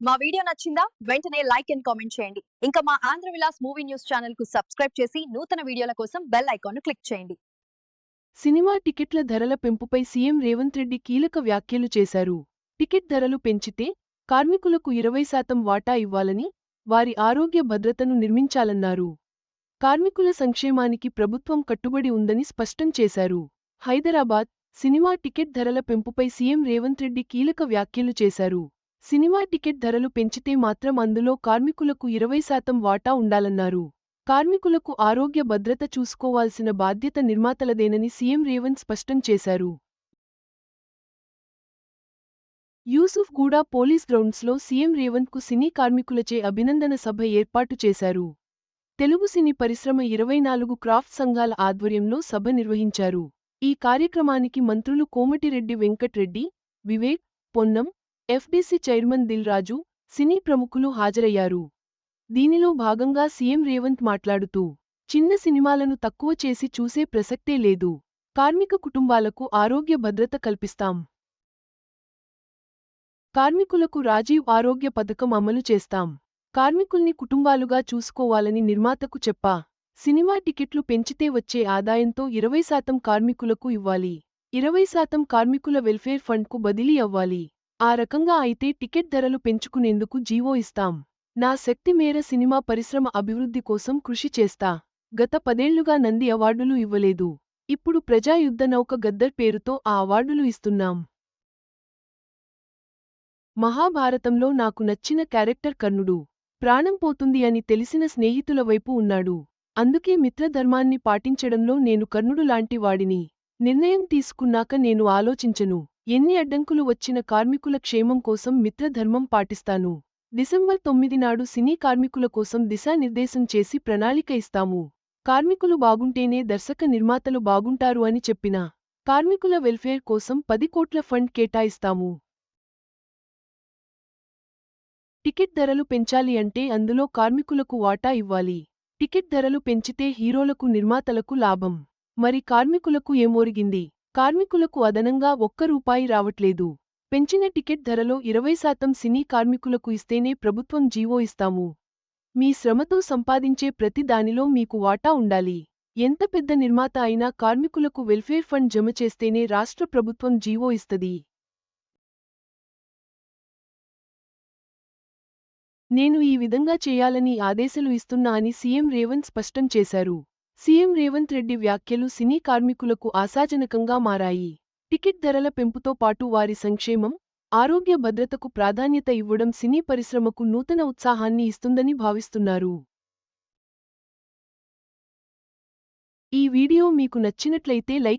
మా వీడియో నచ్చిందా? వెంటనే లైక్ అండ్ కామెంట్ చేయండి. ఇంకా మా ఆంధ్ర విలాస్ మూవీ న్యూస్ ఛానల్కు సబ్స్క్రైబ్ చేసి నూతన వీడియోల కోసం బెల్ ఐకాన్ను క్లిక్ చేయండి. సినిమా టికెట్ల ధరల పెంపుపై సీఎం రేవంత్ రెడ్డి కీలక వ్యాఖ్యలు చేశారు. టికెట్ ధరలు పెంచితే కార్మికులకు ఇరవై శాతం వాటా ఇవ్వాలని వారి ఆరోగ్య భద్రతను నిర్మించాలన్నారు. కార్మికుల సంక్షేమానికి ప్రభుత్వం కట్టుబడి ఉందని స్పష్టం చేశారు. హైదరాబాద్ సినిమా టికెట్ ధరల పెంపుపై సీఎం రేవంత్ రెడ్డి కీలక వ్యాఖ్యలు చేశారు. సినిమా టికెట్ ధరలు పెంచితే మాత్రం అందులో కార్మికులకు ఇరవై శాతం వాటా ఉండాలన్నారు. కార్మికులకు ఆరోగ్య భద్రత చూసుకోవాల్సిన బాధ్యత నిర్మాతలదేనని సీఎం రేవంత్ స్పష్టం చేశారు. యూసుఫ్ గూడా పోలీస్ గ్రౌండ్స్లో సీఎం రేవంత్కు సినీ కార్మికులచే అభినందన సభ ఏర్పాటు చేశారు. తెలుగు సినీ పరిశ్రమ ఇరవై నాలుగు క్రాఫ్ట్ సంఘాల ఆధ్వర్యంలో సభ నిర్వహించారు. ఈ కార్యక్రమానికి మంత్రులు Komatireddy Venkatreddy Vivek Ponnam FBC chairman Dil Raju cine ప్రముఖులు హాజరయ్యారు. దీనిలో భాగంగా సీఎం రేవంత్ మాట్లాడుతూ చిన్న సినిమాలను తక్కువ చేసి చూసే ప్రసక్తే లేదు. కార్మిక కుటుంబాలకు ఆరోగ్య భద్రత కల్పిస్తాం. కార్మికులకు రాజీవ్ ఆరోగ్య పథకం అమలు చేస్తాం. కార్మికుల్ని కుటుంబాలుగా చూసుకోవాలని నిర్మాతకు చెప్పా. సినిమా టికెట్లు పెంచితే వచ్చే ఆదాయంతో ఇరవై శాతం కార్మికులకు ఇవ్వాలి. ఇరవై శాతం కార్మికుల వెల్ఫేర్ ఫండ్కు బదిలీ అవ్వాలి. ఆ రకంగా అయితే టికెట్ ధరలు పెంచుకునేందుకు జీవో ఇస్తాం. నా శక్తి మేర సినిమా పరిశ్రమ అభివృద్ధి కోసం కృషి చేస్తా. గత పదేళ్ళుగా నంది అవార్డులు ఇవ్వలేదు. ఇప్పుడు ప్రజాయుద్ధ నౌక గద్దర్ పేరుతో ఆ అవార్డులు ఇస్తున్నాం. మహాభారతంలో నాకు నచ్చిన క్యారెక్టర్ కర్ణుడు. ప్రాణం పోతుంది అని తెలిసిన స్నేహితుల వైపు ఉన్నాడు. అందుకే మిత్రధర్మాన్ని పాటించడంలో నేను కర్ణుడు లాంటి వాడిని. నిర్ణయం తీసుకున్నాక నేను ఆలోచించను. ఎన్ని అడ్డంకులు వచ్చిన కార్మికుల క్షేమం కోసం మిత్రధర్మం పాటిస్తాను. డిసెంబర్ తొమ్మిది నాడు సినీ కార్మికుల కోసం దిశానిర్దేశం చేసి ప్రణాళిక ఇస్తాము. కార్మికులు బాగుంటేనే దర్శక నిర్మాతలు బాగుంటారు అని చెప్పిన కార్మికుల వెల్ఫేర్ కోసం పది కోట్ల ఫండ్ కేటాయిస్తాము. టికెట్ ధరలు పెంచాలి అంటే అందులో కార్మికులకు వాటా ఇవ్వాలి. టికెట్ ధరలు పెంచితే హీరోలకు నిర్మాతలకు లాభం. మరి కార్మికులకు ఏమోరిగింది? కార్మికులకు అదనంగా ఒక్క రూపాయి రావట్లేదు. పెంచిన టికెట్ ధరలో ఇరవై శాతం సినీ కార్మికులకు ఇస్తేనే ప్రభుత్వం జీవో ఇస్తాము. మీ శ్రమతో సంపాదించే ప్రతి దానిలో మీకు వాటా ఉండాలి. ఎంత పెద్ద నిర్మాత అయినా కార్మికులకు వెల్ఫేర్ ఫండ్ జమ చేస్తేనే రాష్ట్ర ప్రభుత్వం జీవో ఇస్తది. నేను ఈ విధంగా చేయాలని ఆదేశాలు ఇస్తున్నా అని సీఎం రేవంత్ స్పష్టం చేశారు. సీఎం రేవంత్ రెడ్డి వ్యాఖ్యలు సినీ కార్మికులకు ఆశాజనకంగా మారాయి. టికెట్ ధరల పెంపుతో పాటు వారి సంక్షేమం ఆరోగ్య భద్రతకు ప్రాధాన్యత ఇవ్వడం సినీ పరిశ్రమకు నూతన ఉత్సాహాన్ని ఇస్తుందని భావిస్తున్నారు. ఈ వీడియో మీకు నచ్చినట్లయితే లైక్